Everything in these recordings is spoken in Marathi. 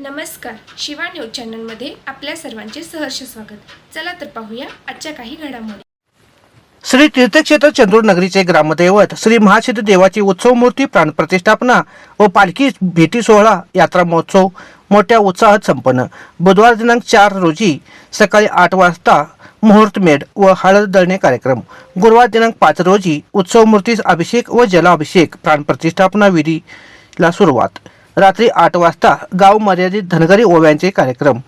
शिवा न्यूज चॅनलमध्ये आपल्या सर्वांचे सहर्ष स्वागत. चला तर पाहूया आजच्या काही घडामोडी. श्री तीर्थक्षेत्र चंद्रूर नगरीचे ग्रामदैवत श्री महासिद्ध देवाची उत्सव मूर्ती प्राणप्रतिष्ठापना व पालखी भेटी सोहळा यात्रा महोत्सव मोठ्या उत्साहात संपन्न. बुधवार दिनांक चार रोजी सकाळी आठ वाजता मुहूर्तमेढ व हळद दळणे कार्यक्रम. गुरुवार दिनांक पाच रोजी उत्सव मूर्तीस अभिषेक व जलाभिषेक प्राणप्रतिष्ठापना विधीला सुरुवात. रात्री आठ वाजता गाव मर्यादित धनगरी ओव्यांचे कार्यक्रम.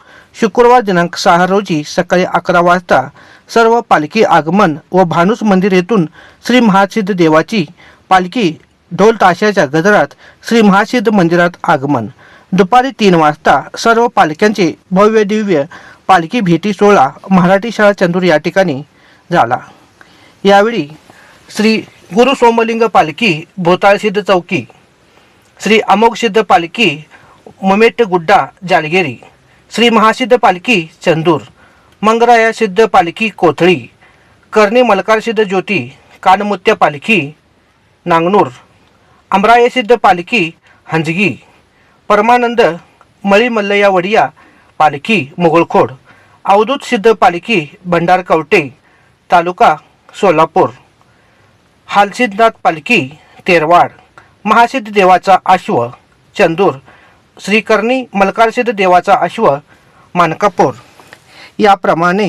शुक्रवार दिनांक सहा रोजी सकाळी अकरा वाजता सर्व पालखी आगमन व भानुस मंदिर येथून श्री महासिद्ध देवाची पालखी ढोल ताशाच्या गजरात श्री महासिद्ध मंदिरात आगमन. दुपारी तीन वाजता सर्व पालख्यांचे भव्य दिव्य पालखी भेटी सोहळा मराठी शाळा चंदूर या ठिकाणी झाला. यावेळी श्री गुरु सोमलिंग पालखी भोताळसिद्ध चौकी श्री अमोघ सिद्ध पालखी मुमेट गुड्डा जालगेरी. श्री महासिद्ध पालखी चंदूर. मंगराया सिद्ध पालखी कोथळी. कर्णी मलकार सिद्ध ज्योती कानमुत्य पालखी नांगनूर. अमराय सिद्ध पालखी हंजगी. परमानंद मळी मल्लया वडिया पालखी मुघळखोड अवधूत सिद्ध पालखी भंडार कवटे तालुका सोलापूर. हालसिद्धनाथ पालखी तेरवाड. महासिद्ध देवाचा अश्व चंदूर श्रीकर्णी मलकारसिद्ध देवाचा अश्व मानकापूर. याप्रमाणे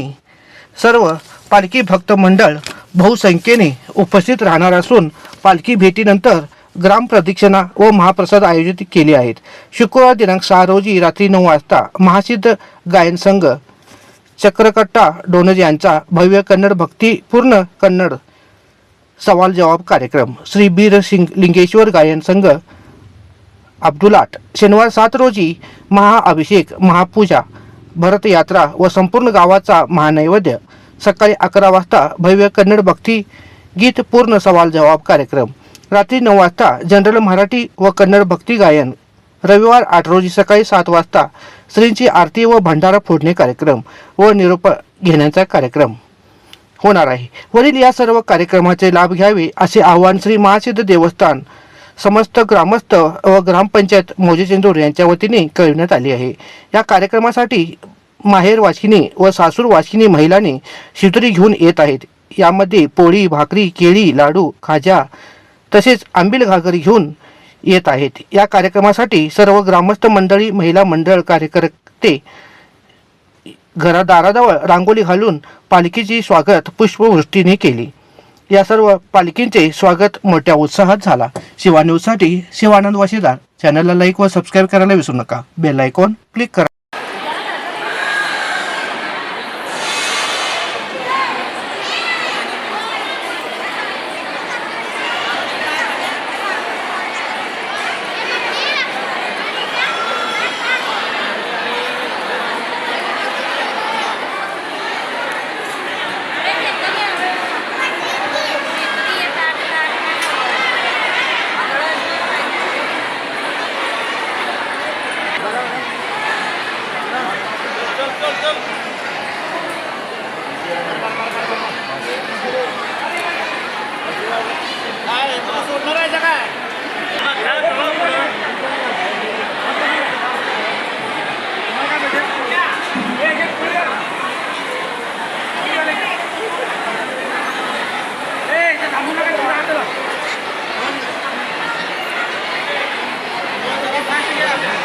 सर्व पालखी भक्त मंडळ बहुसंख्येने उपस्थित राहणार असून पालखी भेटीनंतर ग्राम प्रदक्षिणा व महाप्रसाद आयोजित केले आहेत. शुक्रवार दिनांक सहा रोजी रात्री नऊ वाजता महासिद्ध गायन संघ चक्रकट्टा डोनज यांचा भव्य कन्नड भक्तीपूर्ण कन्नड सवाल जवाब कार्यक्रम. श्री बीर सिंग लिंगेश्वर गायन संघ अब्दुलाट शनिवार सात रोजी महाअभिषेक महापूजा भरतयात्रा व संपूर्ण गावाचा महानैवेद्य. सकाळी अकरा वाजता भव्य कन्नड भक्ती गीत पूर्ण सवाल जवाब कार्यक्रम. रात्री नऊ वाजता जनरल मराठी व कन्नड भक्ती गायन. रविवार आठ रोजी सकाळी सात वाजता श्रींची आरती व भंडारा फोडणे कार्यक्रम व निरोप घेण्याचा कार्यक्रम. होणार आहे. वरील या सर्व कार्यक्रमाचे लाभ घ्यावे असे आवाहन श्री महासिद्ध देवस्थान समस्त ग्रामस्थ व ग्रामपंचायत मोजेचेंदूर यांच्या वतीने कळविण्यात आले आहे. या कार्यक्रमासाठी माहेर वाशिनी व सासूर वाशिनी महिलांनी शितुरी घेऊन येत आहेत. यामध्ये पोळी भाकरी केळी लाडू खाजा तसेच आंबील घागर घेऊन येत आहेत. या कार्यक्रमासाठी सर्व ग्रामस्थ मंडळी महिला मंडळ कार्यकर्ते घरादाराजवळ रांगोळी घालून पालखीची स्वागत पुष्पवृष्टीने केली. या सर्व पालखींचे स्वागत मोठ्या उत्साहात झाला. शिवा न्यूजसाठी शिवानंद वाशीदार. चॅनलला लाईक व सबस्क्राईब करायला विसरू नका. बेल आयकॉन क्लिक करा. Yeah.